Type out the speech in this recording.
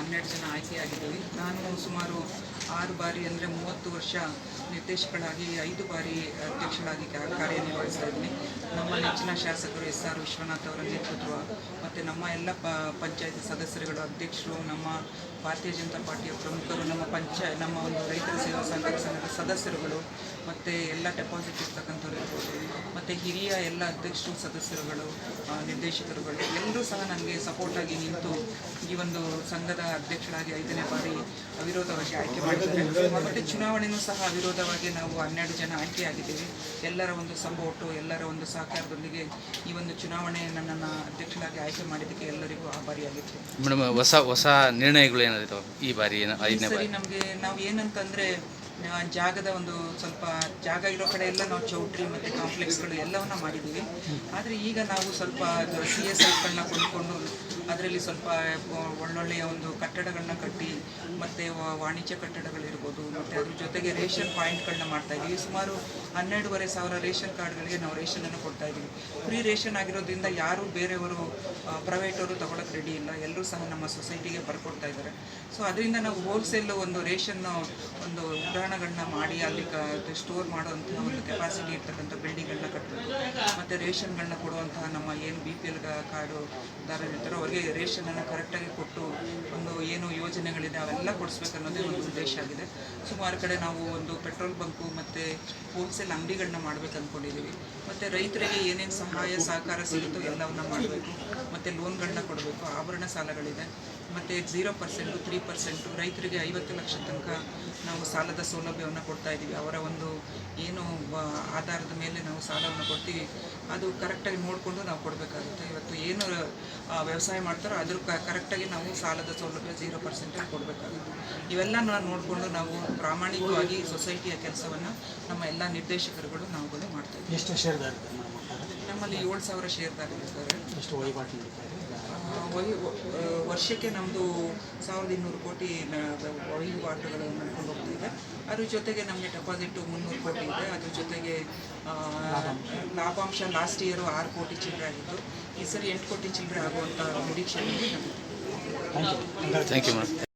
ಹನ್ನೆರಡು ಜನ ಆಯ್ಕೆಯಾಗಿದ್ದೀವಿ. ನಾನು ಸುಮಾರು ಆರು ಬಾರಿ ಅಂದರೆ ಮೂವತ್ತು ವರ್ಷ ನಿರ್ದೇಶಕಳಾಗಿ, ಐದು ಬಾರಿ ಅಧ್ಯಕ್ಷಳಾಗಿ ಕಾರ್ಯನಿರ್ವಹಿಸ್ತಾ ಇದ್ದೀನಿ. ನಮ್ಮ ನೆಚ್ಚಿನ ಶಾಸಕರು ಎಸ್ ಆರ್ ವಿಶ್ವನಾಥ್ ಅವರ ನೇತೃತ್ವ ಮತ್ತು ನಮ್ಮ ಎಲ್ಲ ಪ ಪಂಚಾಯತ್ ಸದಸ್ಯರುಗಳು, ಅಧ್ಯಕ್ಷರು, ನಮ್ಮ ಭಾರತೀಯ ಜನತಾ ಪಾರ್ಟಿಯ ಪ್ರಮುಖರು, ನಮ್ಮ ಪಂಚಾಯತ್ ನಮ್ಮ ಒಂದು ರೈತರ ಸೇವಾ ಸಂಘದ ಸಂಘದ ಸದಸ್ಯರುಗಳು ಮತ್ತು ಎಲ್ಲ ಡೆಪಾಸಿಟ್ ಇರ್ತಕ್ಕಂಥವ್ರು ಇರ್ಬೋದು. ಮತ್ತು ಹಿರಿಯ ಎಲ್ಲ ಅಧ್ಯಕ್ಷರು ಸದಸ್ಯರುಗಳು ನಿರ್ದೇಶಕರುಗಳು ಎಲ್ಲರೂ ಸಹ ನನಗೆ ಸಪೋರ್ಟಾಗಿ ನಿಂತು ಈ ಒಂದು ಸಂಘದ ಅಧ್ಯಕ್ಷರಾಗಿ ಐದನೇ ಬಾರಿ ಅವಿರೋಧವಾಗಿ ಆಯ್ಕೆ ಮಾಡಿದ್ದಾರೆ. ಮತ್ತು ಚುನಾವಣೆಯೂ ಸಹ ಅವಿರೋಧವಾಗಿ ನಾವು ಹನ್ನೆರಡು ಜನ ಆಯ್ಕೆಯಾಗಿದ್ದೀವಿ. ಎಲ್ಲರ ಒಂದು ಸಪೋರ್ಟು ಎಲ್ಲರ ಒಂದು ಸಹಕಾರದೊಂದಿಗೆ ಈ ಒಂದು ಚುನಾವಣೆ ನನ್ನನ್ನು ಅಧ್ಯಕ್ಷರಾಗಿ ಆಯ್ಕೆ ಮಾಡಿದ್ದಕ್ಕೆ ಎಲ್ಲರಿಗೂ ಆಭಾರಿಯಾಗಿತ್ತು. ಮೇಡಮ್ ಹೊಸ ಹೊಸ ನಿರ್ಣಯಗಳು ಏನಾದ್ರು ಈ ಬಾರಿ ಐದನೇ ಬಾರಿ? ನಮಗೆ ನಾವು ಏನಂತಂದ್ರೆ ಜಾಗದ ಒಂದು ಸ್ವಲ್ಪ ಜಾಗ ಇರೋ ಕಡೆ ಎಲ್ಲ ನಾವು ಚೌಟ್ರಿ ಮತ್ತು ಕಾಂಪ್ಲೆಕ್ಸ್ಗಳು ಎಲ್ಲವನ್ನ ಮಾಡಿದ್ದೀವಿ. ಆದರೆ ಈಗ ನಾವು ಸ್ವಲ್ಪ ಸಿ ಎಸ್ ಐಗಳನ್ನ ಕೊಂಡ್ಕೊಂಡು ಅದರಲ್ಲಿ ಸ್ವಲ್ಪ ಒಳ್ಳೊಳ್ಳೆಯ ಒಂದು ಕಟ್ಟಡಗಳನ್ನ ಕಟ್ಟಿ ಮತ್ತು ವಾಣಿಜ್ಯ ಕಟ್ಟಡಗಳಿರ್ಬೋದು, ಮತ್ತು ಅದ್ರ ಜೊತೆಗೆ ರೇಷನ್ ಪಾಯಿಂಟ್ಗಳನ್ನ ಮಾಡ್ತಾ ಇದ್ದೀವಿ ಸುಮಾರು ಹನ್ನೆರಡೂವರೆ ಸಾವಿರ ರೇಷನ್ ಕಾರ್ಡ್ಗಳಿಗೆ ನಾವು ರೇಷನನ್ನು ಕೊಡ್ತಾ ಇದ್ದೀವಿ ಫ್ರೀ ರೇಷನ್ ಆಗಿರೋದ್ರಿಂದ ಯಾರು ಬೇರೆಯವರು ಪ್ರೈವೇಟವರು ತಗೊಳಕ್ಕೆ ರೆಡಿ ಇಲ್ಲ. ಎಲ್ಲರೂ ಸಹ ನಮ್ಮ ಸೊಸೈಟಿಗೆ ಬರ್ಕೊಡ್ತಾ ಇದ್ದಾರೆ. ಸೊ ಅದರಿಂದ ನಾವು ಹೋಲ್ಸೇಲ್ ಒಂದು ರೇಷನ್, ಒಂದು ಉಗ್ರಾಣಗಳನ್ನ ಮಾಡಿ ಅಲ್ಲಿ ಸ್ಟೋರ್ ಮಾಡುವಂತಹ ಒಂದು ಕೆಪಾಸಿಟಿ ಇರ್ತಕ್ಕಂಥ ಬಿಲ್ಡಿಂಗ್ಗಳನ್ನ ಕಟ್ಟಬೇಕು ಮತ್ತು ರೇಷನ್ಗಳನ್ನ ಕೊಡುವಂತಹ ನಮ್ಮ ಏನು ಬಿ ಪಿ ಎಲ್ ಕಾರ್ಡು ಅವರಿಗೆ ಇರ್ತಾರೋ ಅವರಿಗೆ ರೇಷನನ್ನು ಕರೆಕ್ಟಾಗಿ ಕೊಟ್ಟು ಒಂದು ಏನು ಯೋಜನೆಗಳಿದೆ ಅವೆಲ್ಲ ಕೊಡಿಸ್ಬೇಕು ಅನ್ನೋದೇ ಒಂದು ಉದ್ದೇಶ ಆಗಿದೆ. ಸುಮಾರು ಕಡೆ ನಾವು ಒಂದು ಪೆಟ್ರೋಲ್ ಬಂಕು ಮತ್ತು ಹೋಲ್ಸೇಲ್ ಅಂಗಡಿಗಳನ್ನ ಮಾಡ್ಬೇಕು ಅಂದ್ಕೊಂಡಿದ್ದೀವಿ ಮತ್ತು ರೈತರಿಗೆ ಏನೇನು ಸಹಾಯ, ಸಹಕಾರ ಸಿಗುತ್ತೋ ಎಲ್ಲವನ್ನ ಮಾಡಬೇಕು. ಮತ್ತು ಲೋನ್ಗಳನ್ನ ಕೊಡಬೇಕು, ಆಭರಣ ಸಾಲಗಳಿದೆ. ಮತ್ತು ಜೀರೋ ಪರ್ಸೆಂಟು ತ್ರೀ ಪರ್ಸೆಂಟು ರೈತರಿಗೆ ಐವತ್ತು ಲಕ್ಷ ತನಕ ಸಾಲದ ಸೌಲಭ್ಯವನ್ನು ಕೊಡ್ತಾ ಇದ್ದೀವಿ. ಅವರ ಒಂದು ಏನು ಆಧಾರದ ಮೇಲೆ ನಾವು ಸಾಲವನ್ನು ಕೊಡ್ತೀವಿ. ಅದು ಕರೆಕ್ಟಾಗಿ ನೋಡಿಕೊಂಡು ನಾವು ಕೊಡಬೇಕಾಗುತ್ತೆ. ಇವತ್ತು ಏನು ವ್ಯವಸಾಯ ಮಾಡ್ತಾರೋ ಅದ್ರ ಕರೆಕ್ಟಾಗಿ ನಾವು ಸಾಲದ ಸೌಲಭ್ಯ ಜೀರೋ ಪರ್ಸೆಂಟಲ್ಲಿ ಕೊಡಬೇಕಾಗುತ್ತೆ. ಇವೆಲ್ಲ ನಾವು ನೋಡಿಕೊಂಡು ನಾವು ಪ್ರಾಮಾಣಿಕವಾಗಿ ಸೊಸೈಟಿಯ ಕೆಲಸವನ್ನು ನಮ್ಮ ಎಲ್ಲ ನಿರ್ದೇಶಕರುಗಳು ನಾವುಗಳು ಮಾಡ್ತಾ ಇದ್ದೀವಿ. ಎಷ್ಟು ನಮ್ಮಲ್ಲಿ ಏಳು ಸಾವಿರ ಷೇರ್ದಾರರಿದ್ದಾರೆ ಎಷ್ಟು ವಹಿವಾಟು ವರ್ಷಕ್ಕೆ ನಮ್ಮದು ಸಾವಿರದ ಇನ್ನೂರು ಕೋಟಿ ನ- ವಹಿವಾಟುಗಳು ನಡ್ಕೊಂಡು ಹೋಗ್ತಿದೆ. ಅದ್ರ ಜೊತೆಗೆ ನಮಗೆ ಡೆಪಾಸಿಟ್ಟು ಮುನ್ನೂರು ಕೋಟಿ ಇದೆ. ಅದ್ರ ಜೊತೆಗೆ ಆ, ಲಾಭಾಂಶ ಲಾಸ್ಟ್ ಇಯರು ಆರು ಕೋಟಿ ಚಿಲ್ಲರೆ ಆಗಿತ್ತು. ಈ ಸರಿ ಎಂಟು ಕೋಟಿ ಚಿಲ್ಲರೆ ಆಗುವಂಥ ನಿರೀಕ್ಷೆ ನಮಗೆ thank you thank you madam